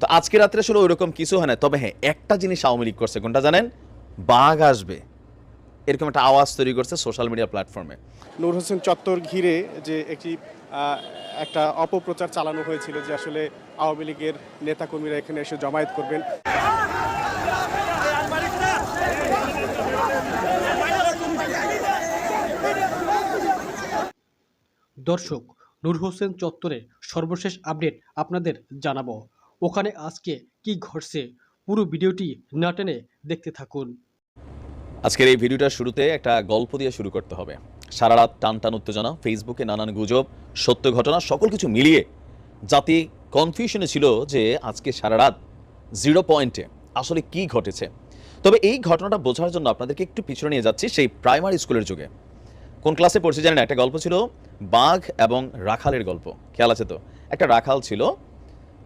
তো আজকে রাত্রে আসলে ওইরকম কিছু হয় না। তবে হ্যাঁ একটা জিনিস আওয়ামী লীগ করছে কোনটা জানেন? বাঘ আসবে। এরকম একটা আওয়াজ তৈরি করছে সোশ্যাল মিডিয়া প্ল্যাটফর্মে। নূর হোসেন চত্বর ঘিরে যে একটি একটা অপপ্রচার চালানো হয়েছিল যে আসলে আওয়ামী লীগের নেতাকর্মীরা এখানে এসে জমায়েত করবেন। দর্শক নূর হোসেন চত্বরে সর্বশেষ আপডেট আপনাদের জানাব। ওখানে আজকে কি ঘটছে পুরো ভিডিওটি না টেনে দেখতে থাকুন। আজকের এই ভিডিওটা শুরুতে একটা গল্প দিয়ে শুরু করতে হবে। সারা রাত টান টান উত্তেজনা, ফেসবুকে নানান গুজব, সত্য ঘটনা, সকল কিছু মিলিয়ে জাতি কনফিউশনে ছিল যে আজকে সারা রাত জিরো পয়েন্টে আসলে কি ঘটেছে। তবে এই ঘটনাটা বোঝার জন্য আপনাদেরকে একটু পিছনে নিয়ে যাচ্ছি সেই প্রাইমারি স্কুলের যুগে। কোন ক্লাসে পড়ছি জানেন, একটা গল্প ছিল বাঘ এবং রাখালের গল্প। খেয়াল আছে তো? একটা রাখাল ছিল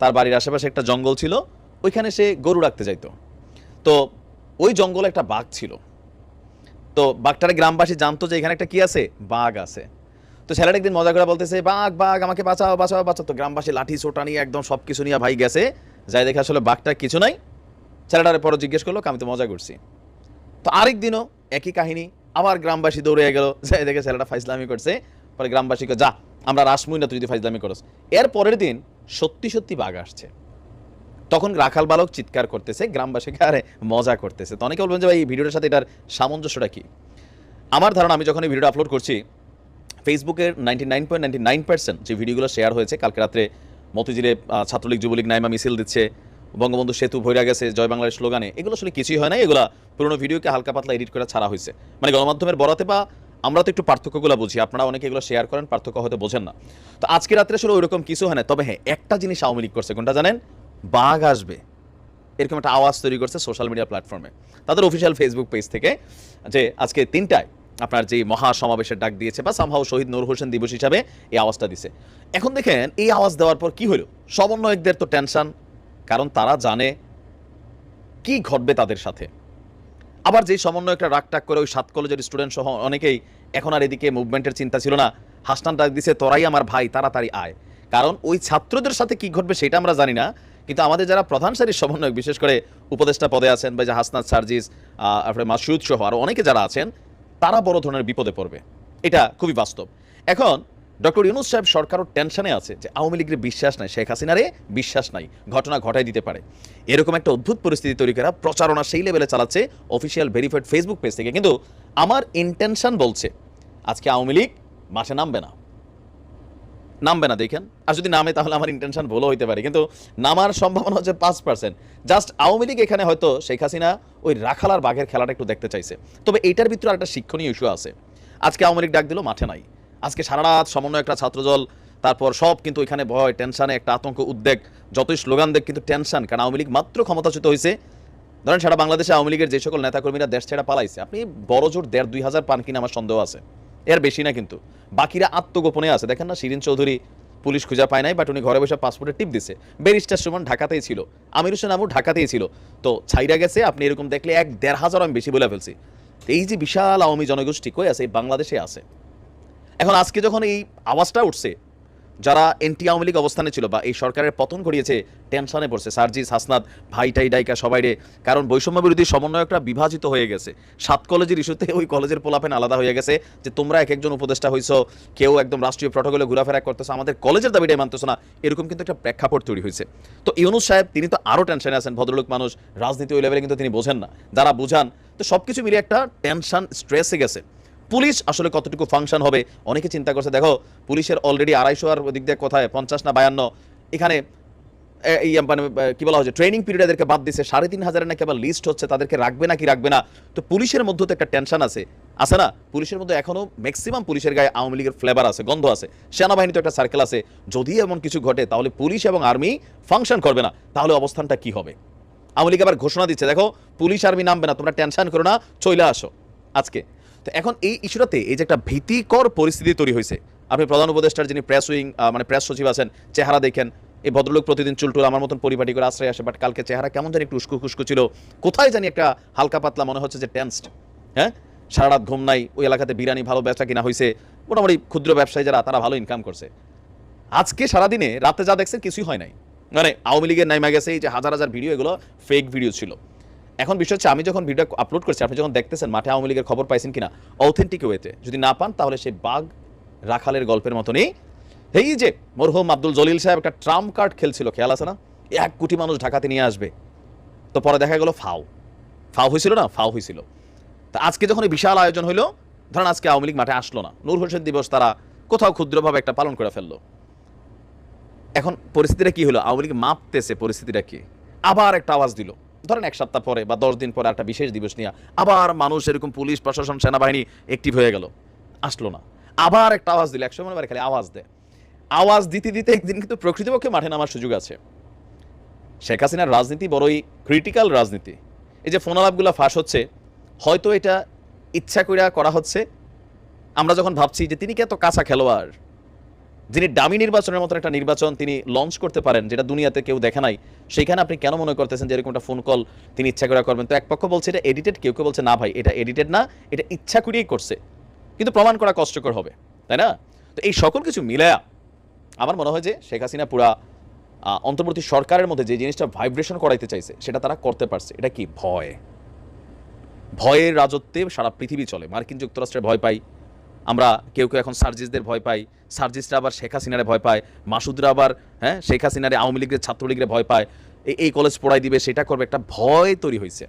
তার বাড়ির আশেপাশে একটা জঙ্গল ছিল, ওইখানে সে গরু রাখতে যাইতো। তো ওই জঙ্গলে একটা বাঘ ছিল। তো বাঘটারে গ্রামবাসী জানতো যে এখানে একটা কি আছে? বাঘ আছে। তো ছেলেটা একদিন মজা করে বলতেছে, বাঘ বাঘ, আমাকে বাঁচাও বাঁচাও বাঁচাও। তো গ্রামবাসী লাঠি সোটা নিয়ে একদম সব কিছু নিয়ে ভাই গেছে। যাই দেখে আসলে বাঘটা কিছু নাই। ছেলেটার পরে জিজ্ঞেস করল, আমি তো মজা করছি। তো আরেক দিনও একই কাহিনী, আবার গ্রামবাসী দৌড়ে গেল। যাই দেখে ছেলেটা ফাইজলামি করছে। পরে গ্রামবাসীকে, যা, আমরা রাসমুই না তুই যদি ফাইজলামি করস। এর পরের দিন সত্যি সত্যি বাঘ আসছে। তখন রাখাল বালক চিৎকার করতেছে, গ্রামবাসীকে আরে মজা করতেছে। তো অনেকে বলবেন যে ভাই, এই ভিডিওটার সাথে এটার সামঞ্জস্যটা কি? আমার ধারণা, আমি যখন এই ভিডিওটা আপলোড করছি ফেসবুকের ninety nine point ninety nine percent যে ভিডিওগুলো শেয়ার হয়েছে, কালকে রাত্রে মতিঝিলে ছাত্রলীগ, যুবলীগ, নাইমা মিছিল দিচ্ছে, বঙ্গবন্ধু সেতু ভৈরা গেছে, জয় বাংলার স্লোগানে, এগুলো আসলে কিছুই হয় না, এগুলো পুরোনো ভিডিওকে হালকা পাতলা এডিট করে ছাড়া হয়েছে। মানে গণমাধ্যমের বরাতে বা আমরা তো একটু পার্থক্যগুলো বুঝি, আপনারা অনেকে এগুলো শেয়ার করেন, পার্থক্য হয়তো বোঝেন না। তো আজকে রাত্রে আসলে ওইরকম কিছু হয় না, তবে হ্যাঁ একটা জিনিস আওয়ামী লীগ করছে, কোনটা জানেন? বাঘ আসবে। এরকম একটা আওয়াজ তৈরি করছে সোশ্যাল মিডিয়া প্ল্যাটফর্মে তাদের অফিসিয়াল ফেসবুক পেজ থেকে যে আজকে তিনটায় আপনার যে মহা সমাবেশের ডাক দিয়েছে বা সামহাও শহীদ নূর হোসেন দিবস হিসাবে এই আওয়াজটা দিছে। এখন দেখেন, এই আওয়াজ দেওয়ার পর কি হলো? সমন্বয়কদের তো টেনশন কারণ তারা জানে কি ঘটবে তাদের সাথে। আবার যেই সমন্বয়করা রাগ টাক করে ওই সাত কলেজের স্টুডেন্ট সহ অনেকেই এখন আর এদিকে মুভমেন্টের চিন্তা ছিল না। হাসনান ডাক দিছে, তোরাই আমার ভাই, তাড়াতাড়ি আয়। কারণ ওই ছাত্রদের সাথে কি ঘটবে সেটা আমরা জানি না, কিন্তু আমাদের যারা প্রধান সারির সমন্বয়ক, বিশেষ করে উপদেষ্টা পদে আছেন বা যে হাসনাত সার্জিস তারপরে মাসুদ সহ আরও অনেকে যারা আছেন, তারা বড় ধরনের বিপদে পড়বে। এটা খুবই বাস্তব। এখন ডক্টর ইউনুস সাহেব সরকারও টেনশনে আছে যে আওয়ামী লীগের বিশ্বাস নাই, শেখ হাসিনারে বিশ্বাস নাই, ঘটনা ঘটাই দিতে পারে। এরকম একটা অদ্ভুত পরিস্থিতি তৈরি করা, প্রচারণা সেই লেভেলে চালাচ্ছে অফিসিয়াল ভেরিফাইড ফেসবুক পেজ থেকে। কিন্তু আমার ইন্টেনশন বলছে, আজকে আওয়ামী লীগ মাঠে নামবে না। নামবে না, দেখেন। আর যদি নামে, তাহলে আমার ইন্টেনশন ভুলও হইতে পারে। কিন্তু নামার সম্ভাবনা হচ্ছে পাঁচ পার্সেন্ট জাস্ট আওয়ামী লীগ এখানে হয়তো শেখ হাসিনা ওই রাখালার বাঘের খেলাটা একটু দেখতে চাইছে। তবে এইটার ভিতরে একটা শিক্ষণীয় ইস্যু আছে। আজকে আওয়ামী লীগ ডাক দিল, মাঠে নাই। আজকে সারা রাত সমন্বয় একটা ছাত্রদল, তারপর সব কিন্তু এখানে ভয়, টেনশনে, একটা আতঙ্ক, উদ্বেগ। যতই স্লোগান দেখ, কিন্তু টেনশন, কারণ আওয়ামী লীগ মাত্র ক্ষমতাচ্যুত হয়েছে। ধরেন সারা বাংলাদেশে আওয়ামী লীগের যে সকল নেতাকর্মীরা দেশ ছেড়া পালাইছে, আপনি বড় জোর দেড় দুই হাজার পান কিনা আমার সন্দেহ আছে। এর বেশি না কিন্তু। বাকিরা আত্মগোপনে আছে। দেখেন না, শিরিন চৌধুরী পুলিশ খুঁজে পায় নাই বাট উনি ঘরে বসে পাসপোর্টে টিপ দিছে। ব্যারিস্টার সুমন ঢাকাতেই ছিল। আমির হোসেন আমু ঢাকাতেই ছিল। তো ছাইরা গেছে, আপনি এরকম দেখলে এক দেড় হাজার আমি বেশি বলে ফেলছি। এই যে বিশাল আওয়ামী জনগোষ্ঠী কই আছে? এই বাংলাদেশে আছে। এখন আজকে যখন এই আওয়াজটা উঠছে, যারা এনটি আওয়ামী লীগ অবস্থানে ছিল বা এই সরকারের পতন ঘটিয়েছে, টেনশনে পড়ছে। সার্জিস হাসনাদ ভাইটাই ডাইকা, সবাই রে। কারণ বৈষম্য বিরোধী সমন্বয়করা বিভাজিত হয়ে গেছে। সাত কলেজের ইস্যুতে ওই কলেজের পোলাপেন আলাদা হয়ে গেছে যে, তোমরা এক একজন উপদেষ্টা হইছো, কেউ একদম রাষ্ট্রীয় প্রটোকলে ঘোরাফেরা করতেছো, আমাদের কলেজের দাবিটাই মানতেছো না। এরকম কিন্তু একটা প্রেক্ষাপট তৈরি হয়েছে। তো ইউনুস সাহেব, তিনি তো আরও টেনশনে আছেন, ভদ্রলোক মানুষ, রাজনীতি ওই লেভেলে কিন্তু তিনি বোঝেন না। যারা বুঝান, তো সব কিছু মিলিয়ে একটা টেনশন, স্ট্রেসে গেছে। পুলিশ আসলে কতটুকু ফাংশন হবে? অনেকে চিন্তা করছে, দেখো, পুলিশের অলরেডি আড়াইশো আর দিক দিয়ে কোথায়? পঞ্চাশ না বায়ান্ন? এখানে এই মানে কি বলা হচ্ছে ট্রেনিং পিরিয়ড এদেরকে বাদ দিছে। সাড়ে তিন হাজারের নাকি আবার লিস্ট হচ্ছে, তাদেরকে রাখবে না কি রাখবে না? তো পুলিশের মধ্যে তো একটা টেনশন আছে। আছে না? পুলিশের মধ্যে এখনও ম্যাক্সিমাম পুলিশের গায়ে আওয়ামী লীগের ফ্লেভার আছে, গন্ধ আছে। সেনাবাহিনী তো একটা সার্কেল আছে। যদি এমন কিছু ঘটে, তাহলে পুলিশ এবং আর্মি ফাংশন করবে না। তাহলে অবস্থানটা কি হবে? আওয়ামী লীগ আবার ঘোষণা দিচ্ছে, দেখো, পুলিশ আর্মি নামবে না, তোমরা টেনশন করো না চলে আসো। আজকে। তো এখন এই ইস্যুটাতে এই যে একটা ভীতিকর পরিস্থিতি তৈরি হয়েছে, আপনি প্রধান উপদেষ্টার যিনি প্রেস উইং মানে প্রেস সচিব আছেন, চেহারা দেখেন, এই ভদ্রলোক প্রতিদিন চুলটুল আমার মতন পরিপাটি করে আশ্রয় আসে বাট কালকে চেহারা কেমন জানি একটু উস্কু খুস্কু ছিল। কোথায় জানি একটা হালকা পাতলা মনে হচ্ছে যে টেন্সড হ্যাঁ? সারা রাত ঘুম নাই, ওই এলাকাতে বিরিয়ানি ভালো ব্যবসা কিনা হয়েছে মোটামুটি ক্ষুদ্র ব্যবসায়ী যারা, তারা ভালো ইনকাম করছে। আজকে সারাদিনে রাতে যা দেখছেন কিছুই হয় নাই। মানে আওয়ামী লীগের নাইমা গেছে, এই যে হাজার হাজার ভিডিও এগুলো ফেক ভিডিও ছিল। এখন বিষয় হচ্ছে আমি যখন ভিডিও আপলোড করছি, আপনি যখন দেখতেছেন মাঠে আওয়ামী লীগের খবর পাইছেন কিনা অথেন্টিক ওয়েতে যদি না পান, তাহলে সেই বাঘ রাখালের গল্পের মতনই। এই যে মরহুম আব্দুল জলিল সাহেব একটা ট্রাম্প কার্ড খেলছিল, খেয়াল আছে না? এক কোটি মানুষ ঢাকাতে নিয়ে আসবে। তো পরে দেখা গেল ফাও। ফাও হয়েছিল না? ফাও হয়েছিল। তা আজকে যখন এই বিশাল আয়োজন হলো ধরেন আজকে আওয়ামী লীগ মাঠে আসলো না। নূর হোসেন দিবস তারা কোথাও ক্ষুদ্রভাবে একটা পালন করে ফেলল। এখন পরিস্থিতিটা কি হলো? আওয়ামী লীগ মাপতেছে পরিস্থিতিটা কি? আবার একটা আওয়াজ দিল। ধরেন এক সপ্তাহ পরে বা দশ দিন পরে একটা বিশেষ দিবস নিয়ে আবার মানুষ, এরকম পুলিশ, প্রশাসন, সেনাবাহিনী অ্যাক্টিভ হয়ে গেল। আসলো না। আবার একটা আওয়াজ দিল। একসময় মনে খালি আওয়াজ দেয়। আওয়াজ দিতে দিতে একদিন কিন্তু প্রকৃতপক্ষে মাঠে নামার সুযোগ আছে। শেখ হাসিনার রাজনীতি বড়ই ক্রিটিক্যাল রাজনীতি। এই যে ফোন আলাপগুলো ফাঁস হচ্ছে, হয়তো এটা ইচ্ছা করে করা হচ্ছে। আমরা যখন ভাবছি যে তিনি কি এত কাঁচা খেলোয়াড়? যিনি ডামি নির্বাচনের মতো একটা নির্বাচন তিনি লঞ্চ করতে পারেন, যেটা দুনিয়াতে কেউ দেখে নাই, সেইখানে আপনি কেন মনে করতেছেন যে এরকম একটা ফোন কল তিনি ইচ্ছা করে করবেন? তো এক পক্ষ বলছে এটা এডিটেড কেউ কেউ বলছে না ভাই, এটা এডিটেড না, এটা ইচ্ছা করেই করছে। কিন্তু প্রমাণ করা কষ্টকর হবে, তাই না? তো এই সকল কিছু মিলায়া আমার মনে হয় যে শেখ হাসিনা পুরা অন্তর্বর্তী সরকারের মধ্যে যে জিনিসটা ভাইব্রেশন করাইতে চাইছে, সেটা তারা করতে পারছে। এটা কি ভয়? ভয়ের রাজত্বে সারা পৃথিবী চলে। মার্কিন যুক্তরাষ্ট্রের ভয় পাই। আমরা কেউ কেউ এখন সার্জিসদের ভয় পাই, সার্জিসরা আবার শেখ হাসিনারে ভয় পায়, মাসুদরা আবার হ্যাঁ শেখ হাসিনারে আওয়ামী লীগের ছাত্রলীগের ভয় পায়, এই কলেজ পড়াই দিবে, সেটা করবে, একটা ভয় তৈরি হয়েছে।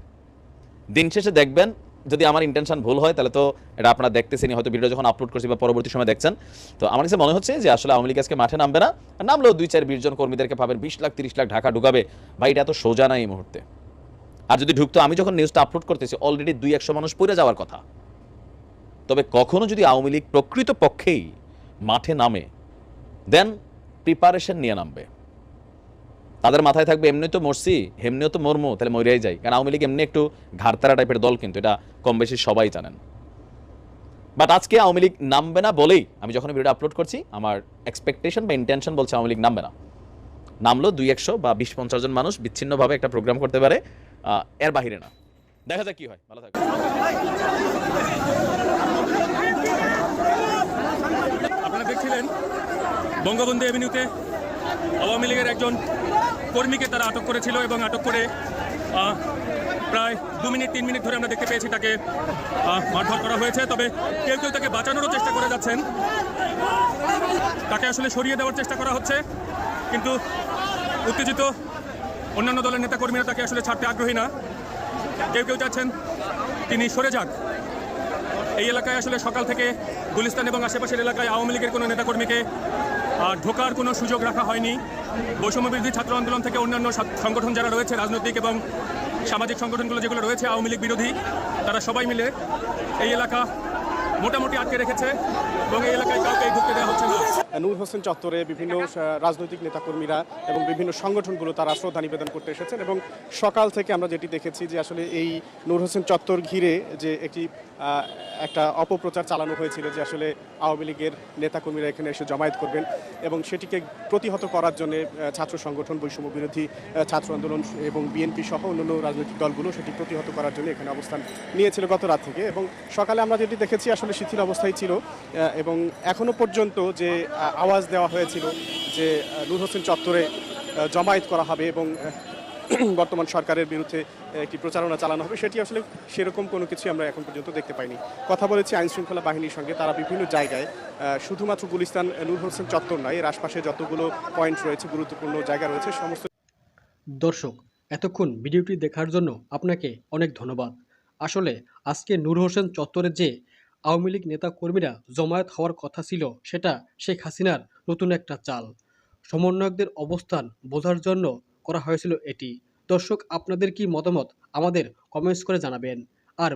দিন শেষে দেখবেন, যদি আমার ইন্টেনশন ভুল হয়, তাহলে তো এটা আপনারা দেখতেছেন হয়তো ভিডিও যখন আপলোড করছি বা পরবর্তী সময় দেখছেন। তো আমার কাছে মনে হচ্ছে যে আসলে আওয়ামী লীগ আজকে মাঠে নামবে না নামলেও দুই চার বিশ জন কর্মীদেরকে পাবেন বিশ লাখ, তিরিশ লাখ ঢাকা ঢুকাবে। ভাই, এটা এত সোজা না এই মুহূর্তে। আর যদি ঢুকতো, আমি যখন নিউজটা আপলোড করতেছি অলরেডি দুই, একশো মানুষ পড়ে যাওয়ার কথা। তবে কখনো যদি আওয়ামী লীগ প্রকৃত পক্ষেই মাঠে নামে দেন প্রিপারেশন নিয়ে নামবে। তাদের মাথায় থাকবে এমনি তো মরছি, এমনিও তো মরমু, তাহলে মরিয়াই যাই। কারণ আওয়ামী লীগ এমনি একটু ঘাড়তারা টাইপের দল কিন্তু, এটা কম বেশি সবাই জানেন। বাট আজকে আওয়ামী লীগ নামবে না বলেই আমি যখন ভিডিও আপলোড করছি, আমার এক্সপেকটেশন বা ইন্টেনশন বলছে আওয়ামী লীগ নামবে না। নামলো দুই একশো বা বিশ পঞ্চাশ জন মানুষ বিচ্ছিন্নভাবে একটা প্রোগ্রাম করতে পারে এর বাহিরে না। দেখা যাক কি হয়। ভালো থাকবে আপনারা বঙ্গবন্ধু এভিনিউতে আওয়ামী লীগের একজন কর্মীকে তারা আটক করেছিল এবং আটক করে প্রায় দু মিনিট, তিন মিনিট ধরে আমরা দেখতে পেয়েছি তাকে মারধর করা হয়েছে। তবে কেউ কেউ তাকে বাঁচানোরও চেষ্টা করে যাচ্ছেন। তাকে আসলে সরিয়ে দেওয়ার চেষ্টা করা হচ্ছে। কিন্তু উত্তেজিত অন্যান্য দলের নেতাকর্মীরা তাকে আসলে ছাড়তে আগ্রহী না। কেউ কেউ চাচ্ছেন তিনি সরে যাক এই এলাকায় আসলে সকাল থেকে গুলিস্তান এবং আশেপাশের এলাকায় আওয়ামী লীগের কোনো নেতাকর্মীকে ঢোকার কোনো সুযোগ রাখা হয়নি। বৈষম্য বৃদ্ধি ছাত্র আন্দোলন থেকে অন্যান্য সংগঠন যারা রয়েছে, রাজনৈতিক এবং সামাজিক সংগঠনগুলো যেগুলো রয়েছে, আওয়ামী লীগ বিরোধী, তারা সবাই মিলে এই এলাকা মোটামুটি আটকে রেখেছে এবং এই এলাকায় কাউকে ঢুকতে দেওয়া হচ্ছে না। নূর হোসেন চত্বরে বিভিন্ন রাজনৈতিক নেতাকর্মীরা এবং বিভিন্ন সংগঠনগুলো তারা শ্রদ্ধা নিবেদন করতে এসেছেন এবং সকাল থেকে আমরা যেটি দেখেছি যে আসলে এই নূর হোসেন চত্বর ঘিরে যে একটি একটা অপপ্রচার চালানো হয়েছিল যে আসলে আওয়ামী লীগের নেতাকর্মীরা এখানে এসে জমায়েত করবেন এবং সেটিকে প্রতিহত করার জন্য ছাত্র সংগঠন, বৈষম্য বিরোধী ছাত্র আন্দোলন এবং বিএনপি সহ অন্যান্য রাজনৈতিক দলগুলো সেটি প্রতিহত করার জন্য এখানে অবস্থান নিয়েছিল গত রাত থেকে এবং সকালে আমরা যেটি দেখেছি আসলে শিথিল অবস্থায় ছিল এবং এখনও পর্যন্ত যে আওয়াজ দেওয়া হয়েছিল যে নূর হোসেন চত্বরে জমায়েত করা হবে এবং বর্তমান সরকারের বিরুদ্ধে একটি প্রচারণা চালানো হবে, সেটি আসলে সেরকম কোনো কিছু আমরা এখন পর্যন্ত দেখতে পাইনি। কথা বলেছি আইন শৃঙ্খলা বাহিনীর সঙ্গে, তারা বিভিন্ন জায়গায় শুধুমাত্র গুলিস্তান নূর হোসেন চত্বর নয়, এর আশপাশে যতগুলো পয়েন্ট রয়েছে, গুরুত্বপূর্ণ জায়গা রয়েছে, সমস্ত দর্শক, এতক্ষণ ভিডিওটি দেখার জন্য আপনাকে অনেক ধন্যবাদ। আসলে আজকে নূর হোসেন চত্বরে যে আওয়ামী লীগ নেতা কর্মীরা জমায়েত হওয়ার কথা ছিল, সেটা শেখ হাসিনার নতুন একটা চাল। সমন্বয়কদের অবস্থান বোঝার জন্য করা হয়েছিল এটি। দর্শক, আপনাদের কি মতামত আমাদের কমেন্টস করে জানাবেন। আর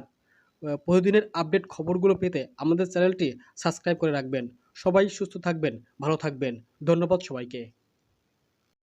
প্রতিদিনের আপডেট খবরগুলো পেতে আমাদের চ্যানেলটি সাবস্ক্রাইব করে রাখবেন। সবাই সুস্থ থাকবেন, ভালো থাকবেন। ধন্যবাদ সবাইকে।